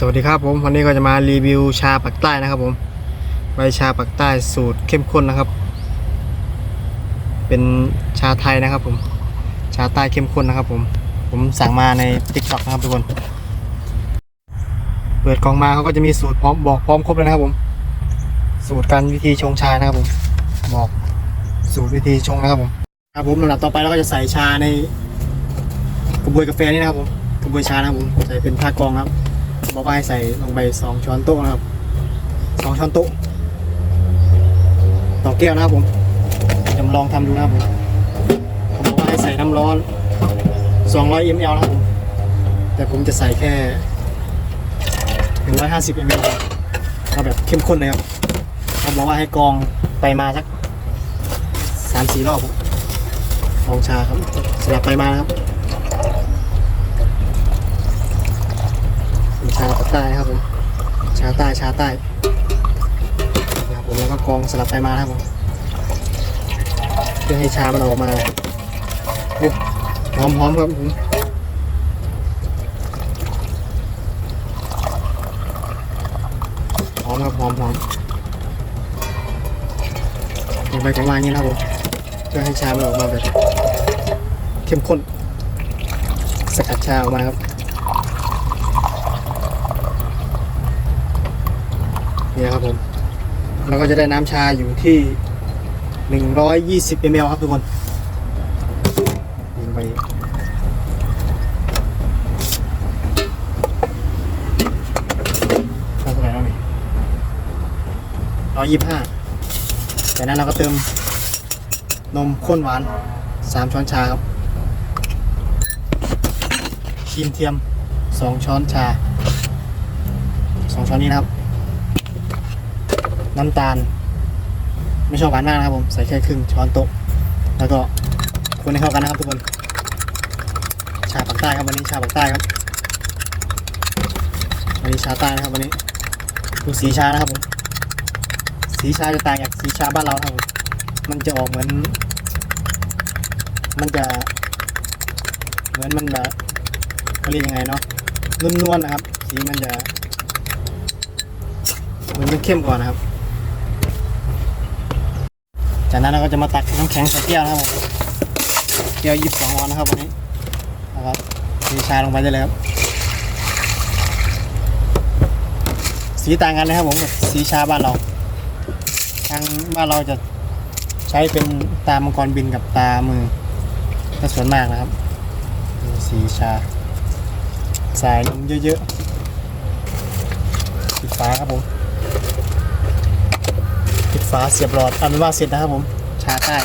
สวัสดีครับผมวันนี้ก็จะมารีวิวชาปักใต้นะครับผมใบชาปักใต้สูตรเข้มข้นนะครับ เป็นชาไทยนะครับผมชาใต้เข้มข้นนะครับผมผมสั่งมาใน t ิ k t o k นะครับทุกคน เปิดกล่องมาเขาก็จะมีสูตรพร้อมบอกพร้อมครบเลยนะครับผม สูตรการวิธีชงชานะครับผมบอกสูตรวิธีชงนะครับผมครับผมลำดับต่อไปเราก็จะใส่ชาในกระบวยกาแฟนี่นะครับผมกระบวยชานะครับผมใส่เป็นผ้ากองครับ บอกว่าให้ใส่ลงไปสองช้อนโต๊ะนะครับสองช้อนโต๊ะต่อแก้วนะครับผมจะมาลองทำดูนะครับผมผมบอกว่าให้ใส่น้ำร้อน 200 ml นะครับผมแต่ผมจะใส่แค่ 150 ml เอาแบบเข้มข้นเลยครับเขาบอกว่าให้กองไปมาสักสามสี่รอบครับกองชาครับสลับไปมานะครับ ชาปากใต้ครับผมชาใต้ชาใต้นะครับผมแล้วก็กรองสลับไปมาครับผมเพื่อให้ชามันออกมาโอ้หอมหอมครับผมหอมครับหอมหอมลงไปประมาณนี้นะครับผมเพื่อให้ชามันออกมาแบบเข้มข้นสกัดชาออกมาครับ นี่ครับผมเราก็จะได้น้ำชาอยู่ที่ 120 ml ครับทุกคนลงไปเท่าไหร่แล้วนี่ร้อยยี่ห้าจากนั้นเราก็เติมนมข้นหวาน 3 ช้อนชาครับครีมเทียม 2 ช้อนชา 2 ช้อนนี้นะครับ น้ำตาล ไม่ชอบหวานมากนะครับผม ใส่แค่ครึ่งช้อนโต๊ะ แล้วก็คนให้เข้ากันนะครับทุกคน ชาปากใต้ครับวันนี้ชาปากใต้ครับ วันนี้ชาใต้นะครับวันนี้ดูสีชานะครับผม สีชาจะต่างจากสีชาบ้านเราครับผม มันจะออกเหมือน มันจะ เหมือนมันแบบเขาเรียกยังไงเนาะนวลๆนะครับ สีมันจะมันจะเข้มกว่านะครับ จากนั้นเราก็จะมาตักน้ำแข็งใส่แก้วนะครับผมแก้วยี่สิบสองออนนะครับวันนี้นะครับเทชาลงไปได้เลยครับสีต่างกันนะครับผมกับสีชาบ้านเรา ทางบ้านเราจะใช้เป็นตามังกรบินกับตามือก็ส่วนมากนะครับ สีชาใส่นมเยอะๆปิดฝาครับผม ปิดฝาเสียบหลอดเอาเป็นว่าเสร็จนะครับผมชาใต้